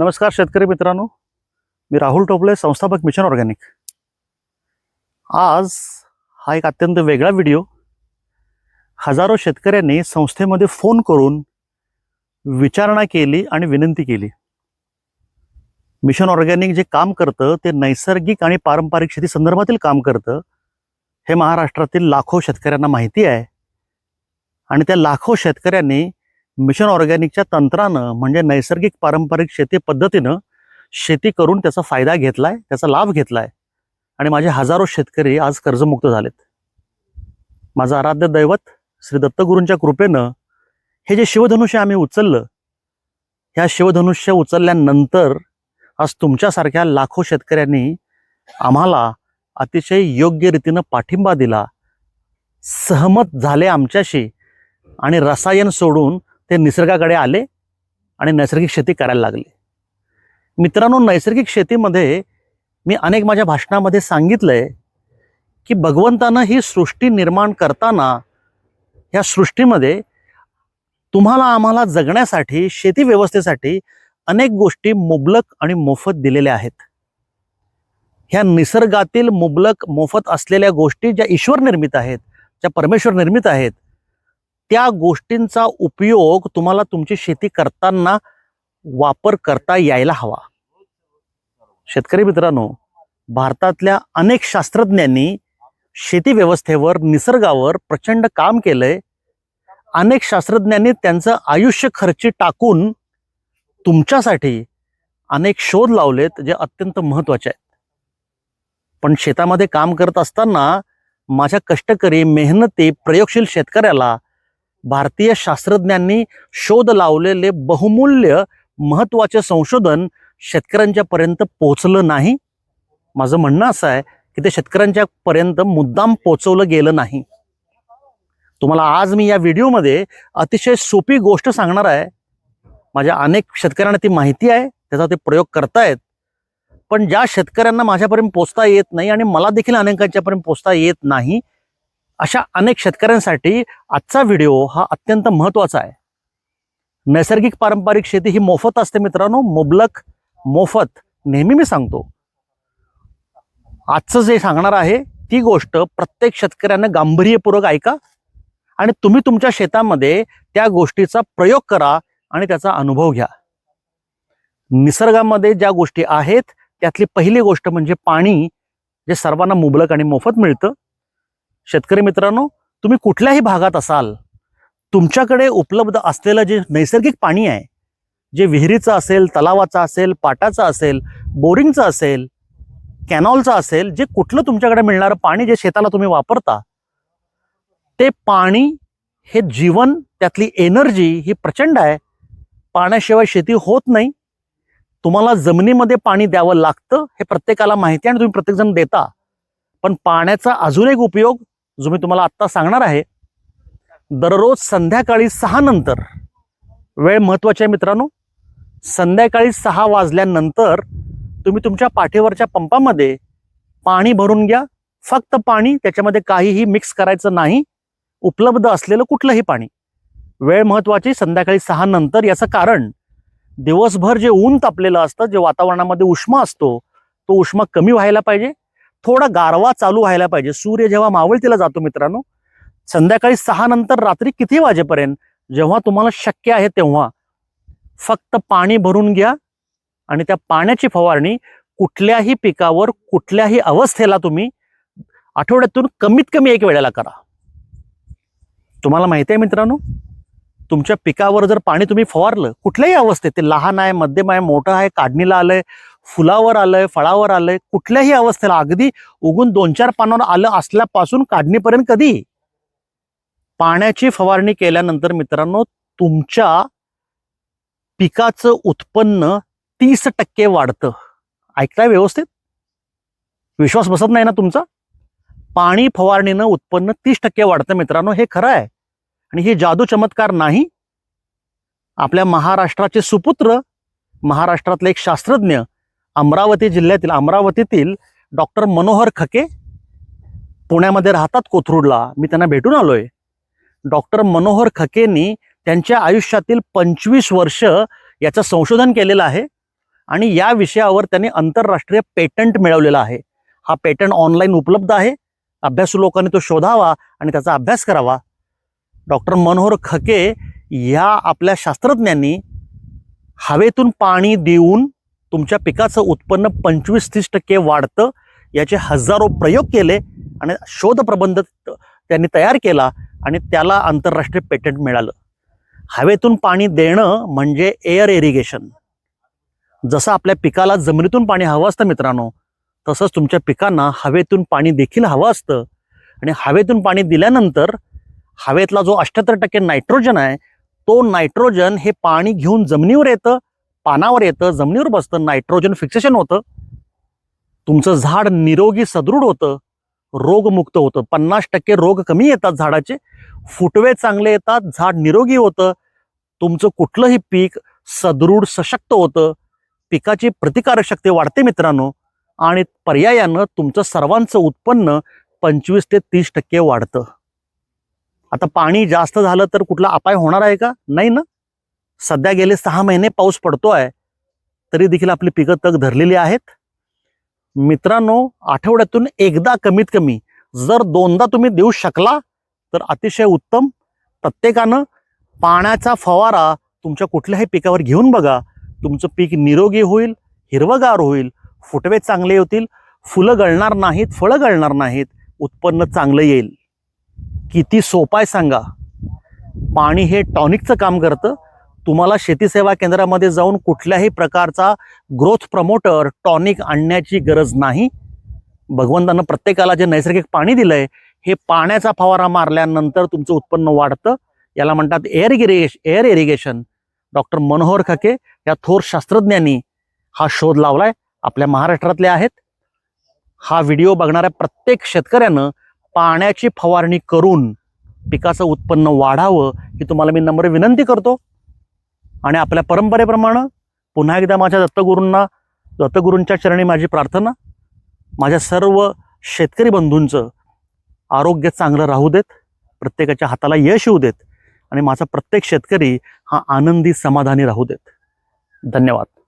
नमस्कार शेतकरी मित्रांनो. मी राहुल टोपले संस्थापक मिशन ऑर्गॅनिक. आज हा एक अत्यंत वेगळा व्हिडिओ. हजारो शेतकऱ्यांनी संस्थेमध्ये फोन करून विचारणा केली आणि विनंती केली. मिशन ऑर्गॅनिक जे काम करतं ते नैसर्गिक आणि पारंपरिक शेती संदर्भातील काम करतं हे महाराष्ट्रातील लाखो शेतकऱ्यांना माहिती आहे. आणि त्या लाखो शेतकऱ्यांनी मिशन ऑर्गॅनिकच्या तंत्रानं म्हणजे नैसर्गिक पारंपरिक शेती पद्धतीनं शेती करून त्याचा फायदा घेतलाय त्याचा लाभ घेतलाय. आणि माझे हजारो शेतकरी आज कर्जमुक्त झालेत. माझं आराध्य दैवत श्री दत्तगुरूंच्या कृपेनं हे जे शिवधनुष्य आम्ही उचललं ह्या शिवधनुष्य उचलल्यानंतर आज तुमच्यासारख्या लाखो शेतकऱ्यांनी आम्हाला अतिशय योग्य रीतीनं पाठिंबा दिला सहमत झाले आमच्याशी आणि रसायन सोडून ते निसर्गाकडे आले आणि नैसर्गिक शेती करायला लागले. मित्रांनो नैसर्गिक शेतीमध्ये मी अनेक माझ्या भाषणामध्ये सांगितलंय की भगवंतानं ही सृष्टी निर्माण करताना ह्या सृष्टीमध्ये तुम्हाला आम्हाला जगण्यासाठी शेती व्यवस्थेसाठी अनेक गोष्टी मुबलक आणि मोफत दिलेल्या आहेत. ह्या निसर्गातील मुबलक मोफत असलेल्या गोष्टी ज्या ईश्वर निर्मित आहेत ज्या परमेश्वर निर्मित आहेत त्या गोष्टींचा उपयोग तुम्हाला तुमची शेती करताना वापर करता यायला हवा. शेतकरी मित्रांनो भारतातल्या अनेक शास्त्रज्ञांनी शेती व्यवस्थेवर निसर्गावर प्रचंड काम केलंय. अनेक शास्त्रज्ञांनी त्यांचं आयुष्य खर्ची टाकून तुमच्यासाठी अनेक शोध लावलेत जे अत्यंत महत्त्वाचे आहेत. पण शेतामध्ये काम करत असताना माझ्या कष्टकरी मेहनती प्रयोगशील शेतकऱ्याला भारतीय शास्त्रज्ञांनी शोध लावलेले बहुमूल्य महत्त्वाचे संशोधन शेतकऱ्यांच्या पर्यंत पोहोचलं नाही. माझं म्हणणं असं आहे की ते शेतकऱ्यांच्या पर्यंत मुद्दाम पोचवलं गेलं नाही. तुम्हाला आज मी या व्हिडिओमध्ये अतिशय सोपी गोष्ट सांगणार आहे. माझ्या अनेक शेतकऱ्यांना ती माहिती आहे त्याचा ते प्रयोग करतायत. पण ज्या शेतकऱ्यांना माझ्यापर्यंत पोचता येत नाही आणि मला देखील अनेकांच्यापर्यंत पोचता येत नाही अशा अनेक शेतकऱ्यांसाठी आजचा व्हिडिओ हा अत्यंत महत्त्वाचा आहे. नैसर्गिक पारंपरिक शेती ही मोफत असते मित्रांनो. मुबलक मोफत नेहमी मी सांगतो. आजचं जे सांगणार आहे ती गोष्ट प्रत्येक शेतकऱ्यानं गांभीर्यपूर्वक ऐका आणि तुम्ही तुमच्या शेतामध्ये त्या गोष्टीचा प्रयोग करा आणि त्याचा अनुभव घ्या. निसर्गामध्ये ज्या गोष्टी आहेत त्यातली पहिली गोष्ट म्हणजे पाणी जे सर्वांना मुबलक आणि मोफत मिळतं. शेतकरी मित्रांनो तुम्ही कुठल्याही भागात असाल तुमच्याकडे उपलब्ध असलेलं जे नैसर्गिक पाणी आहे जे विहिरीचं असेल तलावाचं असेल पाटाचं असेल बोरिंगचं असेल कॅनॉलचं असेल जे कुठलं तुमच्याकडे मिळणारं पाणी जे शेताला तुम्ही वापरता ते पाणी हे जीवन त्यातली एनर्जी ही प्रचंड आहे. पाण्याशिवाय शेती होत नाही. तुम्हाला जमिनीमध्ये पाणी द्यावं लागतं हे प्रत्येकाला माहिती आहे आणि तुम्ही प्रत्येकजण देता. पण पाण्याचा अजून एक उपयोग जो मी तुम्हाला आत्ता सांगणार आहे दररोज संध्याकाळी सहा नंतर वेळ महत्वाची आहे मित्रांनो संध्याकाळी सहा वाजल्यानंतर तुम्ही तुमच्या पाठीवरच्या पंपामध्ये पाणी भरून घ्या. फक्त पाणी त्याच्यामध्ये काहीही मिक्स करायचं नाही. उपलब्ध असलेलं कुठलंही पाणी. वेळ महत्वाची संध्याकाळी सहा नंतर याचं कारण दिवसभर जे ऊन तापलेलं असतं जे वातावरणामध्ये उष्मा असतो तो उष्मा कमी व्हायला पाहिजे. थोडा गारवा चालू व्हायला पाहिजे. सूर्य जेव्हा मावळतीला जातो मित्रांनो संध्याकाळी सहा नंतर रात्री किती वाजेपर्यंत? जेव्हा तुम्हाला शक्य आहे तेव्हा. फक्त पाणी भरून घ्या आणि त्या पाण्याची फवारणी कुठल्याही पिकावर कुठल्याही अवस्थेला तुम्ही आठवड्यातून कमीत कमी एक वेळेला करा. तुम्हाला माहिती आहे मित्रांनो तुमच्या पिकावर जर पाणी तुम्ही फवारलं कुठल्याही अवस्थेत ते लहान आहे मध्यम आहे मोठं आहे काढणीला आलंय फुलावर आलंय फळावर आलंय कुठल्याही अवस्थेला अगदी उगून दोन चार पानावर आलं असल्यापासून काढणीपर्यंत कधी? पाण्याची फवारणी केल्यानंतर मित्रांनो तुमच्या पिकाचं उत्पन्न तीस टक्के वाढतं. ऐकताय व्यवस्थित? विश्वास बसत नाही ना तुमचा? पाणी फवारणीनं उत्पन्न तीस टक्के वाढतं मित्रांनो हे खरं आहे. आणि हे जादू चमत्कार नाही. आपल्या महाराष्ट्राचे सुपुत्र महाराष्ट्रातले एक शास्त्रज्ञ अमरावती जिल्ह्यातील अमरावतीतील डॉक्टर मनोहर खके पुण्यामध्ये राहतात कोथरूडला. मी त्यांना भेटून आलो आहे डॉक्टर मनोहर खकेंनी त्यांच्या आयुष्यातील पंचवीस वर्ष याचं संशोधन केलेलं आहे आणि या विषयावर त्यांनी आंतरराष्ट्रीय पेटंट मिळवलेला आहे. हा पेटंट ऑनलाईन उपलब्ध आहे. अभ्यासू लोकांनी तो शोधावा आणि त्याचा अभ्यास करावा. डॉक्टर मनोहर खके या आपल्या शास्त्रज्ञांनी हवेतून पाणी देऊन तुमच्या पिकाचं उत्पन्न पंचवीस तीस टक्के वाढतं याचे हजारो प्रयोग केले आणि शोधप्रबंध त्यांनी तयार केला आणि त्याला आंतरराष्ट्रीय पेटंट मिळालं. हवेतून पाणी देणं म्हणजे एअर इरिगेशन जसं आपल्या पिकाला जमिनीतून पाणी हवं असतं मित्रांनो तसंच तुमच्या पिकांना हवेतून पाणी देखील हवं असतं. आणि हवेतून पाणी दिल्यानंतर हवेतला जो अठ्ठ्याहत्तर टक्के नायट्रोजन आहे तो नायट्रोजन हे पाणी घेऊन जमिनीवर येतं पानावर येतं जमिनीवर बसतं नायट्रोजन फिक्सेशन होतं. तुमचं झाड निरोगी सदृढ होतं रोगमुक्त होतं. पन्नास टक्के रोग कमी येतात झाडाचे. फुटवे चांगले येतात झाड निरोगी होतं. तुमचं कुठलंही पीक सदृढ सशक्त होतं. पिकाची प्रतिकारक शक्ती वाढते मित्रांनो. आणि पर्यायानं तुमचं सर्वांचं उत्पन्न पंचवीस ते तीस टक्के वाढतं. आता पाणी जास्त झालं तर कुठला अपाय होणार आहे का? नाही ना? सध्या गेले सहा महिने पाऊस पडतो आहे तरी देखील आपली पिकं तग धरलेली आहेत. मित्रांनो आठवड्यातून एकदा कमीत कमी जर दोनदा तुम्ही देऊ शकला तर अतिशय उत्तम. प्रत्येकानं पाण्याचा फवारा तुमच्या कुठल्याही पिकावर घेऊन बघा. तुमचं पीक निरोगी होईल हिरवगार होईल फुटवे चांगले होतील फुलं गळणार नाहीत फळं गळणार नाहीत उत्पन्न चांगलं येईल. किती सोपं आहे सांगा. पाणी हे टॉनिकचं काम करतं. तुम्हाला शेती सेवा केंद्रामध्ये जाऊन कुठल्याही प्रकारचा ग्रोथ प्रमोटर टॉनिक आणण्याची गरज नाही. भगवंतानं प्रत्येकाला जे नैसर्गिक पाणी दिलंय हे पाण्याचा फवारा मारल्यानंतर तुमचं उत्पन्न वाढतं. याला म्हणतात air irrigation air irrigation doctor Manohar Khake या थोर शास्त्रज्ञांनी हा शोध लावलाय. आपल्या महाराष्ट्रातले आहेत. हा व्हिडिओ बघणाऱ्या प्रत्येक शेतकऱ्यानं पाण्याची फवारणी करून पिकाचं उत्पन्न वाढावं ही तुम्हाला मी नम्र विनंती करतो. आणि आपल्या परंपरेप्रमाणे पुन्हा एकदा माझ्या दत्तगुरूंना दत्तगुरूंच्या चरणी माझी प्रार्थना माझ्या सर्व शेतकरी बंधूंचं आरोग्य चांगलं राहू देत प्रत्येकाच्या हाताला यश येऊ देत आणि माझा प्रत्येक शेतकरी हा आनंदी समाधानी राहू देत. धन्यवाद.